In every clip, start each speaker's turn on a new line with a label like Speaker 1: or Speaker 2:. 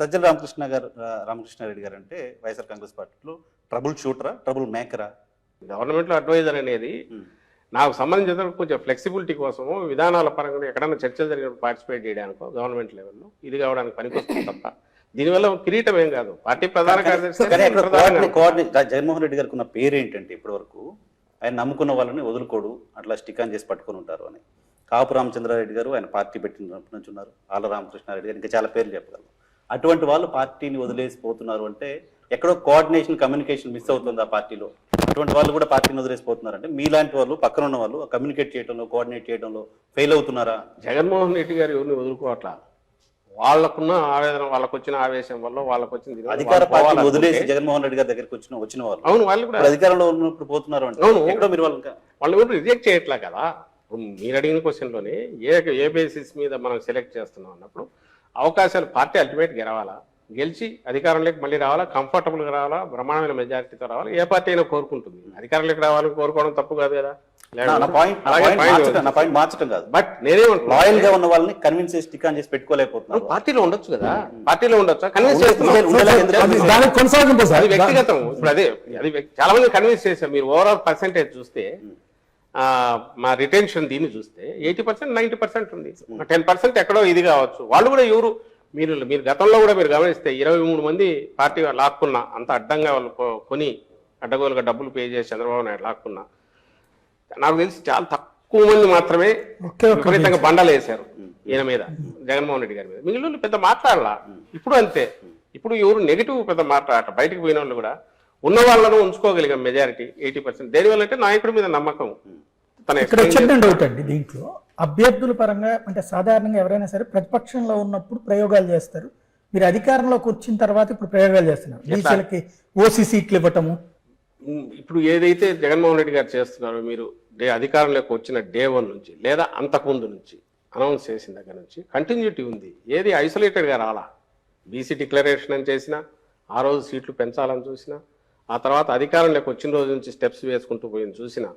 Speaker 1: సజ్జల రామకృష్ణ గారు రామకృష్ణారెడ్డి గారు అంటే వైఎస్ఆర్ కాంగ్రెస్ పార్టీలో ట్రబుల్ షూటరా ట్రబుల్ మేకరా?
Speaker 2: గవర్నమెంట్లో అడ్వైజర్ అనేది నాకు సంబంధించిన కొంచెం ఫ్లెక్సిబిలిటీ కోసము విధానాల పరంగా ఎక్కడైనా చర్చలు జరిగినప్పుడు పార్టిసిపేట్ చేయడానికో గవర్నమెంట్ లెవెల్లో ఇది కావడానికి పనికొస్తుంది తప్ప దీనివల్ల కిరీటం ఏం కాదు. పార్టీ ప్రధాన కార్యదర్శి
Speaker 1: జగన్మోహన్ రెడ్డి గారికి ఉన్న పేరు ఏంటంటే ఇప్పటి వరకు ఆయన నమ్ముకున్న వాళ్ళని వదులుకోడు అట్లా స్టిక్ ఆన్ చేసి పట్టుకొని ఉంటారు అని. కాపు రామచంద్రారెడ్డి గారు ఆయన పార్టీ పెట్టినప్పటి నుంచి ఉన్నారు. ఆళ్ళ రామకృష్ణారెడ్డి గారు ఇంకా చాలా పేర్లు చెప్పగలరు అటువంటి వాళ్ళు పార్టీని వదిలేసి పోతున్నారు అంటే ఎక్కడో కోఆర్డినేషన్ కమ్యూనికేషన్ మిస్ అవుతుంది ఆ పార్టీలో. అటువంటి వాళ్ళు కూడా పార్టీని వదిలేసి పోతున్నారు అంటే మీలాంటి వాళ్ళు పక్కన ఉన్న వాళ్ళు కమ్యూనికేట్ చేయడంలో కోఆర్డినేట్ చేయడంలో ఫెయిల్ అవుతున్నారా?
Speaker 2: జగన్మోహన్ రెడ్డి గారు ఎవరిని వదులుకోవట్లా? వాళ్ళకున్న ఆవేదన వాళ్ళకు వచ్చిన ఆవేశం వల్ల వాళ్ళకు వచ్చిన
Speaker 1: అధికార పార్టీ వదిలేసి జగన్మోహన్ రెడ్డి గారి దగ్గరికి వచ్చిన వచ్చిన వాళ్ళు
Speaker 2: అవును వాళ్ళు కూడా.
Speaker 1: అధికారంలో ఉన్నప్పుడు పోతున్నారు అంటే
Speaker 2: అవును.
Speaker 1: మీరు వాళ్ళు
Speaker 2: వాళ్ళు రిజెక్ట్ చేయట్లే కదా? ఇప్పుడు మీరు అడిగిన క్వశ్చన్లోనే ఏ ఏ బేసిస్ మీద మనం సెలెక్ట్ చేస్తున్నాం అన్నప్పుడు అవకాశాలు పార్టీ అల్టిమేట్ గెలవాలా? గెలిచి అధికారంలోకి మళ్ళీ రావాలా? కంఫర్టబుల్గా రావాలా? బ్రహ్మాండమైన మెజారిటీతో రావాలా? ఏ పార్టీ అయినా కోరుకుంటుంది. అధికారంలోకి రావాలని కోరుకోవడం తప్పు కాదు కదా?
Speaker 1: నా- నా పాయింట్ నా
Speaker 2: అలాగే
Speaker 1: పాయింట్
Speaker 2: point
Speaker 1: మార్చడం కాదు.
Speaker 2: బట్ నేనేమంటున్నా
Speaker 1: లాయల్గా ఉన్న వాళ్ళని కన్విన్స్ చేసి స్టిక్ ఆన్ చేసి పెట్టుకోలేకపోతున్నారు.
Speaker 2: పార్టీలో ఉండొచ్చు కదా? పార్టీలో ఉండొచ్చా? కన్విన్స్
Speaker 3: కొనసాగింపు
Speaker 2: వ్యక్తిగతం. ఇప్పుడు అదే అది చాలా మంది కన్విన్స్ చేశారు. మీరు ఓవరాల్ పర్సెంటేజ్ చూస్తే మా రిటెన్షన్ దీన్ని చూస్తే ఎయిటీ పర్సెంట్ నైన్టీ పర్సెంట్ ఉంది. టెన్ పర్సెంట్ ఎక్కడో ఇది కావచ్చు. వాళ్ళు కూడా ఎవరు? మీరు మీరు గతంలో కూడా మీరు గమనిస్తే ఇరవై మూడు మంది పార్టీ లాక్కున్నా అంత అడ్డంగా వాళ్ళు కొని అడ్డగోలుగా డబ్బులు పే చేసి చంద్రబాబు నాయుడు లాక్కున్నా నాకు తెలిసి చాలా తక్కువ మంది మాత్రమే విపరీతంగా బండలు వేశారు ఈయన మీద జగన్మోహన్ రెడ్డి గారి మీద. మిగిలిన వాళ్ళు పెద్ద మాట్లాడాల. ఇప్పుడు అంతే. ఇప్పుడు ఎవరు నెగిటివ్ పెద్ద మాట్లాడట బయటకు పోయిన వాళ్ళు కూడా ఉన్న వాళ్ళను ఉంచుకోగలిగాం మెజారిటీ ఎయిటీ పర్సెంట్ దేనివల్ల అంటే నాయకుడి మీద నమ్మకం.
Speaker 3: ఇక్కడ
Speaker 2: explain
Speaker 3: చిన్న డౌట్ అండి దీంట్లో. అభ్యర్థుల పరంగా అంటే సాధారణంగా ఎవరైనా సరే ప్రతిపక్షంలో ఉన్నప్పుడు ప్రయోగాలు చేస్తారు. మీరు అధికారంలోకి వచ్చిన తర్వాత ఇప్పుడు ప్రయోగాలు చేస్తున్నారు. బీసీలకి ఓసీ సీట్లు ఇవ్వటము.
Speaker 2: ఇప్పుడు ఏదైతే జగన్మోహన్ రెడ్డి గారు చేస్తున్నారో మీరు డే అధికారంలోకి వచ్చిన డే వన్ నుంచి లేదా అంతకుముందు నుంచి అనౌన్స్ చేసిన దగ్గర నుంచి కంటిన్యూటీ ఉంది. ఏది ఐసోలేటెడ్గా రాలా? బీసీ డిక్లరేషన్ అని చేసినా ఆ రోజు సీట్లు పెంచాలని చూసినా ఆ తర్వాత అధికారంలోకి వచ్చిన రోజు నుంచి స్టెప్స్ వేసుకుంటూ పోయింది చూసినా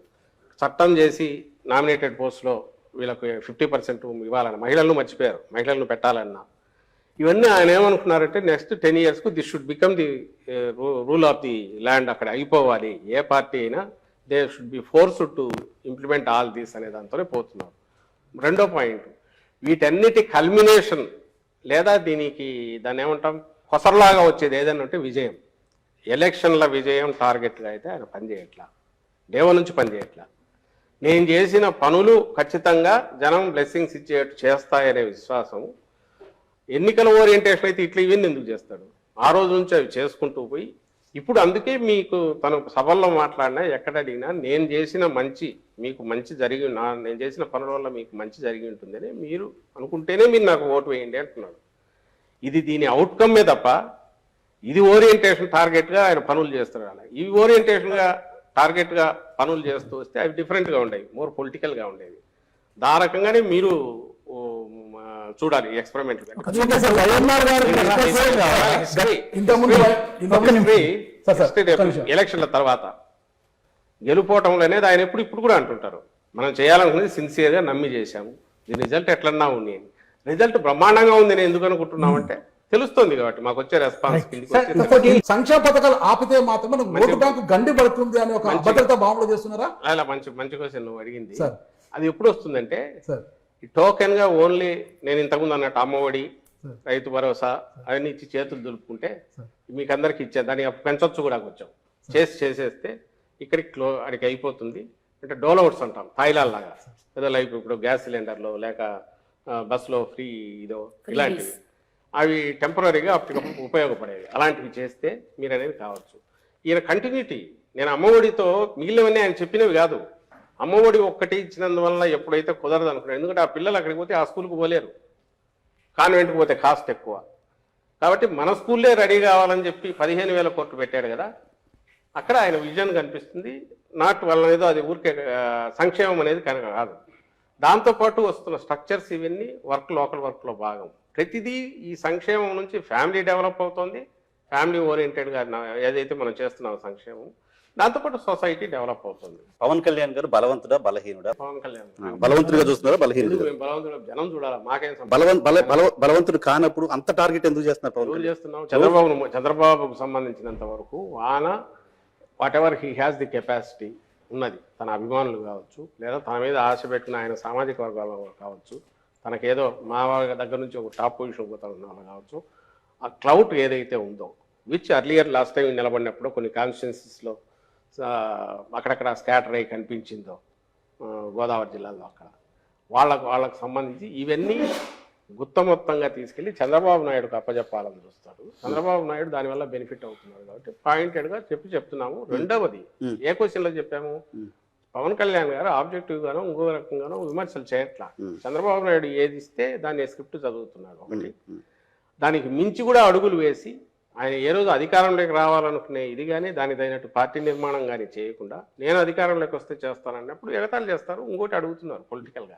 Speaker 2: చట్టం చేసి నామినేటెడ్ పోస్ట్లో వీళ్ళకు ఫిఫ్టీ పర్సెంట్ ఇవ్వాలని మహిళలను మర్చిపోయారు. మహిళలను పెట్టాలన్న. ఇవన్నీ ఆయన ఏమనుకున్నారంటే next ten ఇయర్స్కు this should become the rule of the land అక్కడ అయిపోవాలి. ఏ పార్టీ అయినా they should be force to implement all these అనే దాంతోనే పోతున్నారు. రెండో పాయింట్ వీటన్నిటి కల్మినేషన్ లేదా దీనికి దాన్ని ఏమంటాం కొసరలాగా వచ్చేది ఏదైనా ఉంటే విజయం. ఎలక్షన్ల విజయం టార్గెట్గా అయితే ఆయన పనిచేయట్లా. దేవ నుంచి పనిచేయట్లా. నేను చేసిన పనులు ఖచ్చితంగా జనం బ్లెస్సింగ్స్ ఇచ్చేట్టు చేస్తాయనే విశ్వాసం. ఎన్నికల ఓరియంటేషన్ అయితే ఇట్లా ఇవన్నీ ఎందుకు చేస్తాడు? ఆ రోజు నుంచి అవి చేసుకుంటూ పోయి ఇప్పుడు అందుకే మీకు తన సభల్లో మాట్లాడినా ఎక్కడ అడిగినా నేను చేసిన మంచి మీకు మంచి జరిగి నా నేను చేసిన పనుల వల్ల మీకు మంచి జరిగి ఉంటుందని మీరు అనుకుంటేనే మీరు నాకు ఓటు వేయండి అంటున్నాడు. ఇది దీని అవుట్కమ్మే తప్ప ఇది ఓరియంటేషన్ టార్గెట్గా ఆయన పనులు చేస్తున్నాడు అలా. ఇవి ఓరియంటేషన్గా టార్గెట్గా పనులు చేస్తూ వస్తే అవి డిఫరెంట్గా ఉండేవి మోర్ పొలిటికల్గా ఉండేవి. దా రకంగానే మీరు చూడాలి ఎక్స్పెరిమెంట్. ఎలక్షన్ల తర్వాత గెలుపోవటంలో అనేది ఆయన ఎప్పుడు ఇప్పుడు కూడా అంటుంటారు. మనం చేయాలనుకున్నది సిన్సియర్గా నమ్మి చేశాము. రిజల్ట్ ఎట్లన్నా ఉంది అని. రిజల్ట్ బ్రహ్మాండంగా ఉంది నేను ఎందుకు అనుకుంటున్నామంటే తెలుస్తుంది కాబట్టి మాకు వచ్చే రెస్పాన్స్
Speaker 4: సంక్షేమ పథకాలు ఆపితే మాత్రం ఓటు బ్యాంకు గండి పడుతుంది అనే ఒక భావనలో చేస్తున్నారా?
Speaker 2: అలా మంచి మంచి క్వశ్చన్ నువ్వు అడిగింది. అది ఎప్పుడు వస్తుందంటే టోకెన్గా ఓన్లీ నేను ఇంతకుముందు అన్నట్టు అమ్మఒడి రైతు భరోసా అవన్నీ ఇచ్చి చేతులు దులుపుకుంటే మీకు అందరికి ఇచ్చే దాన్ని పెంచొచ్చు కూడా కొంచెం. చేసి చేసేస్తే ఇక్కడికి క్లో అడికి అయిపోతుంది. అంటే డోలౌట్స్ అంటాం థాయిలాల్ లాగా. ఏదో లైక్ ఇప్పుడు గ్యాస్ సిలిండర్లో లేక బస్సులో ఫ్రీ ఇదో ఇలాంటివి. అవి టెంపరీగా అప్పటికప్పుడు ఉపయోగపడేవి. అలాంటివి చేస్తే మీరు అనేది కావచ్చు. ఈయన కంటిన్యూటీ నేను అమ్మఒడితో మిగిలినవన్నీ ఆయన చెప్పినవి కాదు. అమ్మఒడి ఒక్కటి ఇచ్చినందువల్ల ఎప్పుడైతే కుదరదు అనుకున్నాను ఎందుకంటే ఆ పిల్లలు అక్కడికి పోతే ఆ స్కూల్కి పోలేరు. కాన్వెంట్కి పోతే కాస్ట్ ఎక్కువ. కాబట్టి మన స్కూల్లే రెడీ కావాలని చెప్పి పదిహేను వేల కోట్లు పెట్టాడు కదా. అక్కడ ఆయన విజన్ కనిపిస్తుంది. నాట్ వల్ల ఏదో అది ఊరికే సంక్షేమం అనేది కనుక కాదు. దాంతోపాటు వస్తున్న స్ట్రక్చర్స్ ఇవన్నీ వర్క్ లోకల్ వర్క్లో భాగం. ప్రతిదీ ఈ సంక్షేమం నుంచి ఫ్యామిలీ డెవలప్ అవుతుంది. ఫ్యామిలీ ఓరియంటెడ్గా ఏదైతే మనం చేస్తున్నాం సంక్షేమం దాంతోపాటు సొసైటీ డెవలప్ అవుతుంది.
Speaker 1: పవన్ కళ్యాణ్ గారు బలవంతుడా బలహీనుడా?
Speaker 2: పవన్ కళ్యాణ్
Speaker 1: బలవంతుడిగా చూస్తున్నారా
Speaker 2: మేము బలవంతుడు? జనం చూడాలా? మాకేం
Speaker 1: బలవంతుడు కానప్పుడు అంత టార్గెట్ ఎందుకు చేస్తున్నారు పవన్
Speaker 2: చేస్తున్నాం చంద్రబాబు చంద్రబాబుకు సంబంధించినంత వరకు ఆయన whatever he has the capacity ఉన్నది. తన అభిమానులు కావచ్చు లేదా తన మీద ఆశ పెట్టిన ఆయన సామాజిక వర్గాల కావచ్చు తనకేదో మా దగ్గర నుంచి ఒక టాప్ పొజిషన్ పోతున్న వాళ్ళు కావచ్చు ఆ క్లౌట్ ఏదైతే ఉందో విచ్ అర్లియర్ లాస్ట్ టైం నిలబడినప్పుడు కొన్ని కాన్స్టిట్యున్సీస్లో అక్కడక్కడ స్కాటర్ అయి కనిపించిందో గోదావరి జిల్లాలో అక్కడ. వాళ్ళకు వాళ్ళకు సంబంధించి ఇవన్నీ గుత్త మొత్తంగా తీసుకెళ్ళి చంద్రబాబు నాయుడుకు అప్పచెప్పాలని చూస్తాడు చంద్రబాబు నాయుడు దానివల్ల బెనిఫిట్ అవుతున్నారు కాబట్టి పాయింటెడ్గా చెప్పి చెప్తున్నాము. రెండవది. ఏ క్వశ్చన్లో చెప్పాము?
Speaker 1: Hmm.
Speaker 2: పవన్ కళ్యాణ్ గారు ఆబ్జెక్టివ్ గాను ఇంకో రకంగానో విమర్శలు చేయట్లా. చంద్రబాబు నాయుడు ఏది ఇస్తే దాన్ని స్క్రిప్ట్ చదువుతున్నాడు ఒకటి. దానికి మించి కూడా అడుగులు వేసి ఆయన ఏ రోజు అధికారంలోకి రావాలనుకునే ఇది కానీ దాని తగినట్టు పార్టీ నిర్మాణం కానీ చేయకుండా నేను అధికారంలోకి వస్తే చేస్తానన్నప్పుడు ఎగతాళి చేస్తారు ఇంకోటి అడుగుతున్నారు పొలిటికల్గా.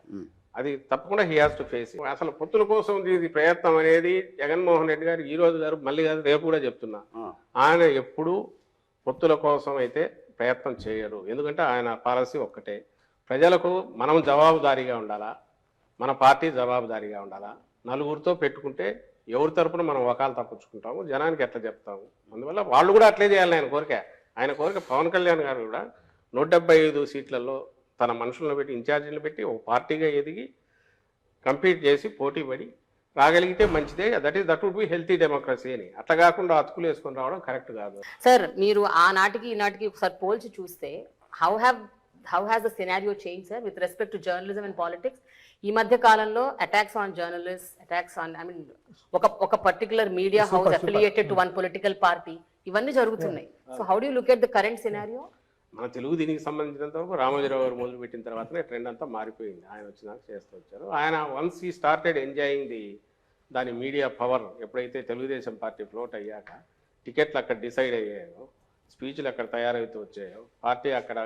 Speaker 2: అది తప్పకుండా హీ హాస్ టు ఫేస్ అసలు పొత్తుల కోసం ఇది ప్రయత్నం అనేది జగన్మోహన్ రెడ్డి గారు ఈ రోజు గారు మళ్ళీ గారు రేపు కూడా చెప్తున్నా. ఆయన ఎప్పుడూ పొత్తుల కోసం అయితే ప్రయత్నం చేయరు ఎందుకంటే ఆయన పాలసీ ఒక్కటే. ప్రజలకు మనం జవాబుదారీగా ఉండాలా? మన పార్టీ జవాబుదారీగా ఉండాలా? నలుగురితో పెట్టుకుంటే ఎవరి తరపున మనం వకాలు తప్పించుకుంటాము జనానికి ఎట్లా చెప్తాము. అందువల్ల వాళ్ళు కూడా అట్లే చేయాలి ఆయన కోరిక. ఆయన కోరిక పవన్ కళ్యాణ్ గారు కూడా నూట డెబ్బై ఐదు సీట్లలో తన మనుషులను పెట్టి ఇన్ఛార్జీలు పెట్టి ఒక పార్టీగా ఎదిగి కంపీట్ చేసి పోటీ పడి రాగలిగితే మంచిదే. That is that would be healthy democracy అని. అట్లా కాకుండా అతుకులు వేసుకొని రావడం కరెక్ట్ కాదు.
Speaker 5: సార్ మీరు ఆనాటికి ఈనాటికి ఒకసారి పోల్చి చూస్తే how have how has the scenario change sir with respect to journalism and politics ఈ మధ్య కాలంలో attacks on journalist attacks on I mean ఒక ఒక particular media house affiliated to one political party ఇవన్నీ జరుగుతున్నాయి. So how do look at the current scenario
Speaker 2: మన తెలుగు దీనికి సంబంధించినంత వరకు రామోజీరావు గారు మొదలు పెట్టిన తర్వాతనే ట్రెండ్ అంతా మారిపోయింది. ఆయన వచ్చినాక చేస్తూ వచ్చారు. ఆయన once he started enjoying the దాని మీడియా పవర్ ఎప్పుడైతే తెలుగుదేశం పార్టీ ఫ్లోట్ అయ్యాక టికెట్లు అక్కడ డిసైడ్ అయ్యాయో స్పీచ్లు అక్కడ తయారవుతూ వచ్చాయో పార్టీ అక్కడ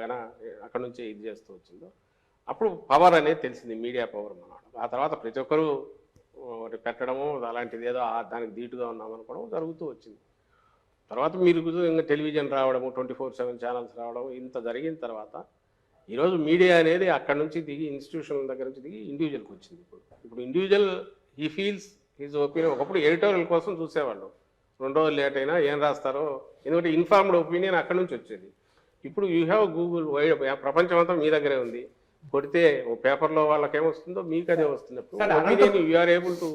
Speaker 2: అక్కడ నుంచి ఇది చేస్తూ వచ్చిందో అప్పుడు పవర్ అనేది తెలిసింది మీడియా పవర్ మనవాడు ఆ తర్వాత ప్రతి ఒక్కరూ ఒకటి పెట్టడము అలాంటిది ఏదో దానికి ధీటుగా ఉన్నామనుకోవడం జరుగుతూ వచ్చింది. తర్వాత మీరు ఇంకా టెలివిజన్ రావడము ట్వంటీ ఫోర్ సెవెన్ ఛానల్స్ రావడం ఇంత జరిగిన తర్వాత ఈరోజు మీడియా అనేది అక్కడ నుంచి దిగి ఇన్స్టిట్యూషన్ దగ్గర నుంచి దిగి ఇండివిజువల్కి వచ్చింది ఇప్పుడు. ఇప్పుడు individual he feels his opinion ఒకప్పుడు ఎడిటోరియల్ కోసం చూసేవాళ్ళు. రెండు రోజులు లేట్ అయినా ఏం రాస్తారో ఎందుకంటే ఇన్ఫార్మ్డ్ ఒపీనియన్ అక్కడ నుంచి వచ్చేది. ఇప్పుడు యూ హ్యావ్ గూగుల్ వైడ్ ప్రపంచం అంతా మీ దగ్గరే ఉంది. కొడితే ఓ పేపర్లో వాళ్ళకి ఏమొస్తుందో మీకు అదే వస్తుంది
Speaker 4: Sir,
Speaker 2: opinion you are able to